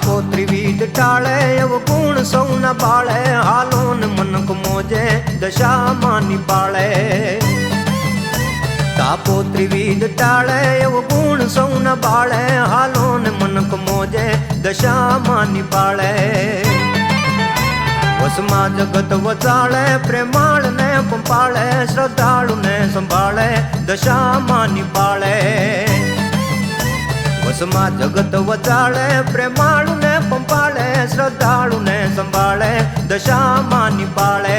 તાપો ત્રિવિધ ટાળે અવગુણ સૌના બાળે હાલો ને મનક મોજે દશામાં નિપાળે તાપો ત્રિવિધ ટાળે અવગુણ સૌના બાળે હાલો ને મનક મોજે દશામાં નિપાળે વસમાં જગત વચાળે પ્રેમાળ ને પંપાળે શ્રદ્ધાળુ ને સંભાળે દશામાં નિપાળે વસમાં જગત વચાળે પ્રેમાળુ ને પંપાળે શ્રદ્ધાળુ ને સંભાળે, દશામાં નિપાળે.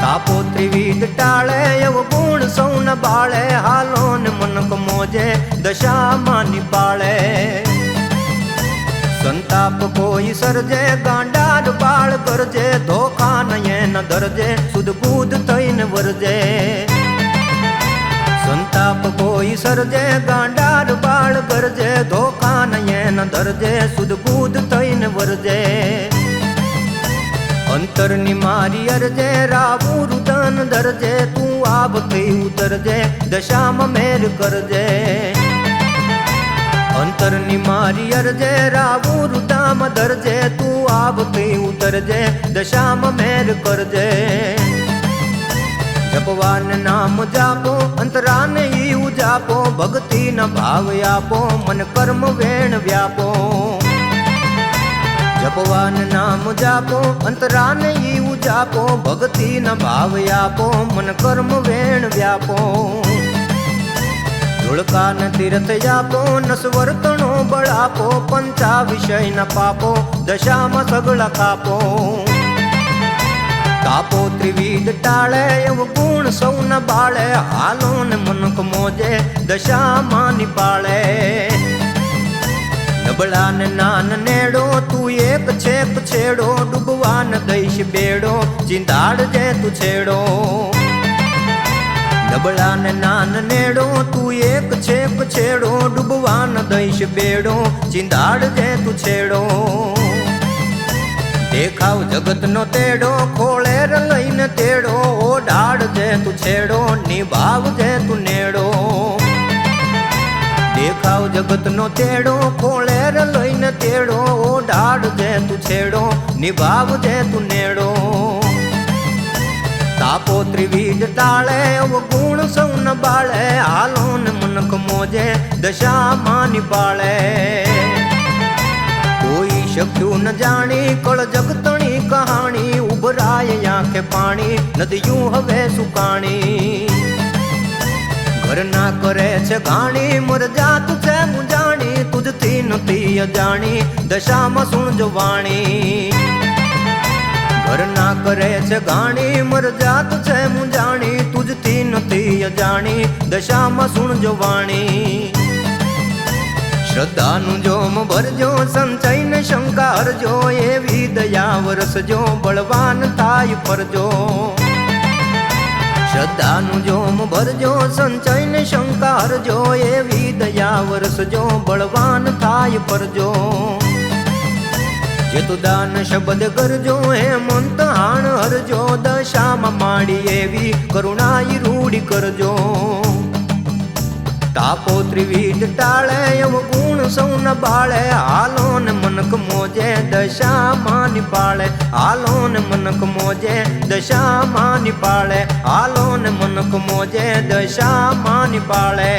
તાપો ત્રિવિધ ટાળે અવગુણ સૌન બાળે હાલો ને મનક મોજે, દશામાં નિપાળે. સંતાપ કોઈ સર્જે ગાંડાર બાળ કરજે ધોખા નયન ધરજે સુધ બુધ થઈને વરજે. સંતાપ કોઈ સર્જે, ગાંડાર બાળ કરજે ધોખા એન ધરજે સુધ બુધ થઈને વરજે. અંતરની મારી અરજે રાવું રુદન ધરજે તું આબ થઈ ઉતરજે, દશામાં મેર કરજે. અંતરની મારી અરજે રાવું રુદામ ધરજે તું આવતી ઉતરજે, દશામાં મેર કરજે. જપવાન નામ જાપો, અંતરાને ઈ ઉજાપો ભક્તિ ન ભાવ આપો, મન કર્મ વેણ વ્યાપો. જપવાન નામ જાપો, અંતરાને ઈ ઉજાપો ભક્તિ ન ભાવ આપો, મન કર્મ વેણ વ્યાપો. ધુળકાન તીર્થ આપો નસવર્તણો બળાપો પંચા વિષય ન પાપો, દશામાં સગળા કાપો. કાપો ત્રિવિધ ટાળે, એવું ગુણ ન બાળે, હાલો ને મનક મોજે, દશામાં નિપાળે. નબળા ને નાન નેડો, તું એક છેક છેડો, ડૂબવાન દઈશ બેડો ચિંતાડજે તું છેડો. નબળા ને નાન નેડો, તું એક છેક છેડો, ડૂબવાન દઈશ બેડો ચિંતાડજે તું છેડો. દેખાવ જગતનો તેડો, ખોળે રંગઈને તેડો ઓડાડજે તું છેડો નિભાવજે તું નેડો. દેખાવ જગતનો તેડો, ખોળે રંગઈને તેડો ઓડાડજે તું છેડો નિભાવજે તું નેડો. તાપો ત્રિવિધ ટાળે ગુણ સૌન બાળે હાલો ને મનક મોજે, દશામાં નિપાળે. ન જાણી, કળ જગતણી કહાણી, ઉભરાય આંખે પાણી, નદીયું હવે સુકાણી. ઘરના કરે છે ઘાણી મર જાત છે મુજાણી તુજથી નથી અજાણી, દશામાં સુણજો વાણી ઘરના કરે છે ગાણી મર જાત છે મુજાણી તુજથી નથી અજાણી, દશામાં સુણજો વાણી શ્રદ્ધાનું જોમ ભરજો, સંચયને શંકા હરજો એવી દયા વરસજો બળવાન થાય ફરજો શ્રદ્ધાનું જોમ ભરજો, સંચયને શંકા હરજો એવી દયા વરસજો બળવાન થાય ફરજો જે. તું દાન શબ્દ કરજો હે મંત હાણ હરજો, દશામાં માડી એવી કરુણાઈ રૂડી કરજો. તાપો ત્રિવિધ ટાળે અવગુણ સૌન બાળે હાલો ને મનક મોજે દશામાં નિપાળે હાલો ને મનક મોજે દશામાં નિપાળે હાલો ને મનક મોજે દશામાં નિપાળે